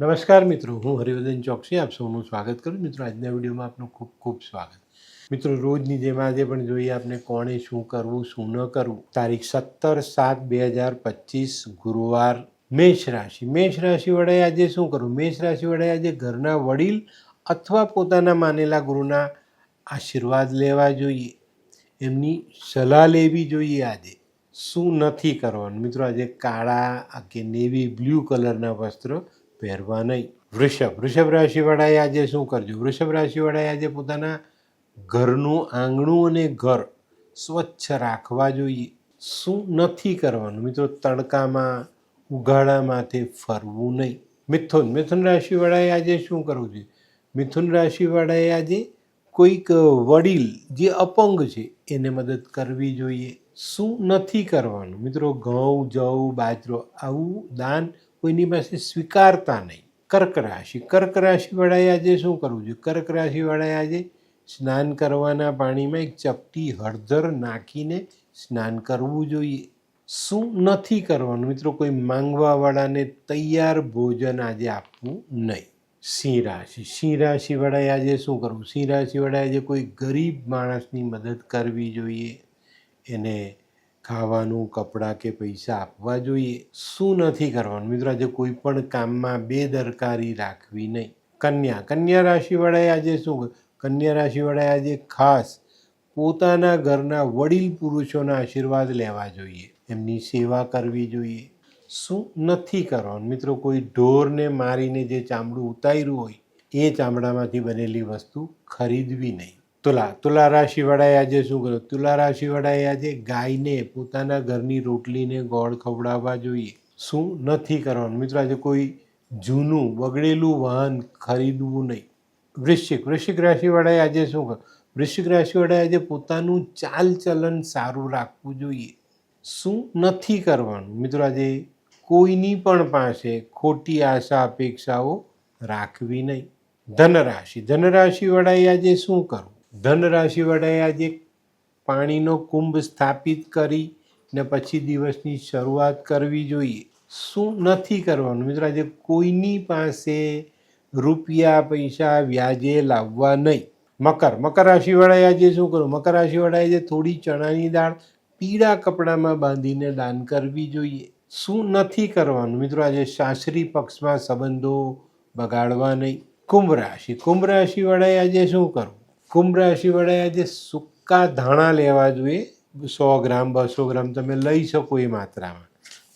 નમસ્કાર મિત્રો, હું હરિવર્ધન ચોકસી, આપ સૌનું સ્વાગત કરું મિત્રો, આજના વિડીયોમાં આપનું ખૂબ ખૂબ સ્વાગત. મિત્રો, રોજની જેમ આજે પણ જોઈએ આપણે કોણે શું કરવું, શું ન કરવું. તારીખ સત્તર સાત બે હજાર પચીસ, ગુરુવાર, મેષ રાશિ. મેષ રાશિ વડાએ આજે શું કરવું? મેષ રાશિ વડાએ આજે ઘરના વડીલ અથવા પોતાના માનેલા ગુરુના આશીર્વાદ લેવા જોઈએ. એમની સલાહ લેવી જોઈએ આજે. શું નથી કરવાનું? મિત્રો, આજે કાળા કે નેવી બ્લુ કલરના વસ્ત્ર પહેરવા નહીં વૃષભ. વૃષભ રાશિવાળાએ આજે શું કરજો? વૃષભ રાશિવાળાએ આજે પોતાના ઘરનું આંગણું અને ઘર સ્વચ્છ રાખવા જોઈએ. શું નથી કરવાનું? મિત્રો, તડકામાં ઉઘાડા માથે ફરવું નહીં. મિથુન. મિથુન રાશિવાળાએ આજે શું કરવું જોઈએ? મિથુન રાશિવાળાએ આજે કોઈક વડીલ જે અપંગ છે, એને મદદ કરવી જોઈએ. શું નથી કરવાનું? મિત્રો, ઘઉં, જવ, બાજરો, આવું દાન કોઈની પાસે સ્વીકારતા નહીં. કર્ક રાશિ. કર્ક રાશિવાળાએ આજે શું કરવું જોઈએ? કર્ક રાશિવાળાએ આજે સ્નાન કરવાના પાણીમાં એક ચપટી હળદર નાખીને સ્નાન કરવું જોઈએ. શું નથી કરવાનું? મિત્રો, કોઈ માંગવાવાળાને તૈયાર ભોજન આજે આપવું નહીં. સિંહ રાશિ. સિંહ રાશિવાળાએ આજે શું કરવું? સિંહ રાશિવાળાએ આજે કોઈ ગરીબ માણસની મદદ કરવી જોઈએ. એને ખાવાનું, કપડાં કે પૈસા આપવા જોઈએ, શું નથી કરવાનું? મિત્રો, આજે કોઈ પણ કામમાં બેદરકારી રાખવી નહીં. કન્યા કન્યા રાશિવાળાએ આજે શું કન્યા રાશિવાળાએ આજે ખાસ પોતાના ઘરના વડીલ પુરુષોના આશીર્વાદ લેવા જોઈએ. એમની સેવા કરવી જોઈએ. શું નથી કરવાનું? મિત્રો, કોઈ ઢોરને મારીને જે ચામડું ઉતાર્યું હોય, એ ચામડામાંથી બનેલી વસ્તુ ખરીદવી નહીં. તુલા તુલા રાશિવાળાએ આજે શું કર્યું? તુલા રાશિવાળાએ આજે ગાયને, પોતાના ઘરની રોટલીને ગોળ ખવડાવવા જોઈએ. શું નથી કરવાનું? મિત્રો, આજે કોઈ જૂનું, બગડેલું વાહન ખરીદવું નહીં. વૃશ્ચિક વૃશ્ચિક રાશિવાળાએ આજે શું કર્યું? વૃશ્ચિક રાશિવાળાએ આજે પોતાનું ચાલચલન સારું રાખવું જોઈએ. શું નથી કરવાનું? મિત્રો, આજે કોઈની પણ પાસે ખોટી આશા, અપેક્ષાઓ રાખવી નહીં. ધનરાશિ ધનરાશિવાળાએ આજે શું કરવું ધનરાશિવાળાએ આજે પાણીનો કુંભ સ્થાપિત કરી ને પછી દિવસની શરૂઆત કરવી જોઈએ. શું નથી કરવાનું? મિત્રો, આજે કોઈની પાસે રૂપિયા, પૈસા, વ્યાજે લાવવા નહીં. મકર. મકર રાશિવાળાએ આજે શું કરવું મકર રાશિવાળાએ આજે થોડી ચણાની દાળ પીળા કપડામાં બાંધીને દાન કરવી જોઈએ. શું નથી કરવાનું? મિત્રો, આજે સાસરી પક્ષમાં સંબંધો બગાડવા નહીં. કુંભ રાશિ. કુંભ રાશિવાળાએ આજે શું કરવું કુંભ રાશિવાળાએ આજે સૂકા ધાણા લેવા જોઈએ. સો ગ્રામ, બસો ગ્રામ તમે લઈ શકો એ માત્રામાં.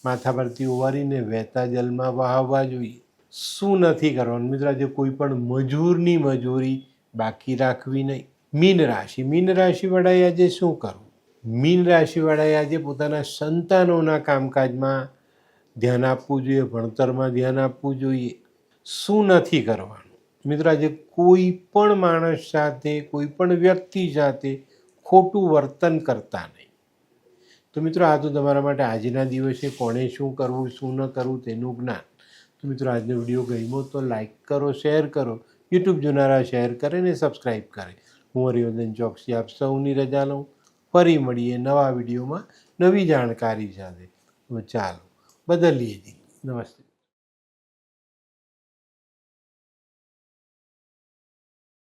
માથા પરથી ઉવારીને વહેતા જલમાં વહાવવા જોઈએ. શું નથી કરવાનું? મિત્રો, આજે કોઈ પણ મજૂરની મજૂરી બાકી રાખવી નહીં. મીન રાશિ. મીન રાશિવાળાએ આજે શું કરવું? મીન રાશિવાળાએ આજે પોતાના સંતાનોના કામકાજમાં ધ્યાન આપવું જોઈએ, ભણતરમાં ધ્યાન આપવું જોઈએ. શું નથી કરવાનું? મિત્રો, આજે કોઈ પણ માણસ સાથે, કોઈ પણ વ્યક્તિ સાથે ખોટું વર્તન કરતા નહીં. તો મિત્રો, આ તો તમારા માટે આજના દિવસે કોણે શું કરવું, શું ન કરવું તેનું જ્ઞાન. તો મિત્રો, આજનો વીડિયો ગમ્યો તો લાઈક કરો, શેર કરો, યુટ્યુબ જોનારા શેર કરે ને સબસ્ક્રાઈબ કરે. હું હરિવર્ધન ચોકસી આપ સૌની રજા લઉં. ફરી મળીએ નવા વિડીયોમાં નવી જાણકારી સાથે. ચાલો, બદલીએ જી. નમસ્તે.